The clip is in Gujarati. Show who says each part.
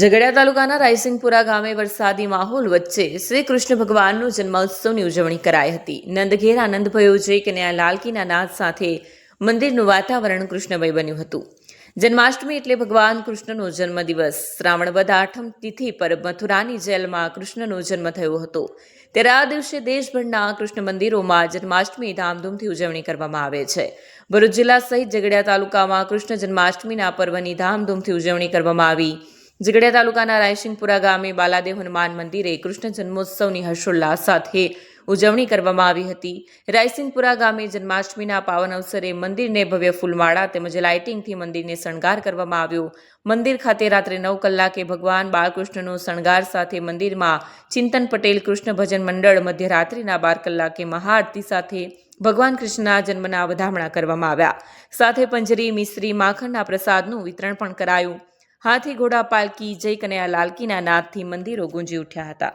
Speaker 1: ઝઘડિયા તાલુકાના રાયસિંગપુરા ગામે વરસાદી માહોલ વચ્ચે શ્રી કૃષ્ણ ભગવાનનું જન્મોત્સવની ઉજવણી કરાઈ હતી. નંદઘેર આનંદ ભયો છે કે લાલકીના નાદ સાથે મંદિરનું વાતાવરણ કૃષ્ણમય બન્યું હતું. જન્માષ્ટમી એટલે ભગવાન કૃષ્ણનો જન્મદિવસ. શ્રાવણ વદ આઠમ તિથિ પર મથુરાની જેલમાં કૃષ્ણનો જન્મ થયો હતો. ત્યારે આ દિવસે દેશભરના કૃષ્ણ મંદિરોમાં જન્માષ્ટમી ધામધૂમથી ઉજવણી કરવામાં આવે છે. ભરૂચ જિલ્લા સહિત ઝઘડિયા તાલુકામાં કૃષ્ણ જન્માષ્ટમીના પર્વની ધામધૂમથી ઉજવણી કરવામાં આવી. ઝઘડિયા તાલુકાના રાયસિંગપુરા ગામે બાલાદેવ હનુમાન મંદિરે કૃષ્ણ જન્મોત્સવની હર્ષોલ્લાસ સાથે ઉજવણી કરવામાં આવી હતી. રાયસિંગપુરા ગામે જન્માષ્ટમીના પાવન અવસરે મંદિરને ભવ્ય ફૂલમાળા તેમજ લાઇટિંગથી મંદિરને શણગાર કરવામાં આવ્યો. મંદિર ખાતે રાત્રે નવ કલાકે ભગવાન બાળકૃષ્ણનો શણગાર સાથે મંદિરમાં ચિંતન પટેલ કૃષ્ણ ભજન મંડળ મધ્યરાત્રિના બાર કલાકે મહાઆરતી સાથે ભગવાન કૃષ્ણના જન્મના વધામણા કરવામાં આવ્યા. સાથે પંજરી, મિશ્રી, માખણના પ્રસાદનું વિતરણ પણ કરાયું. હાથી ઘોડા પાલકી જય કનૈયા લાલકીના નાદથી મંદિરો ગુંજી ઉઠ્યા હતા.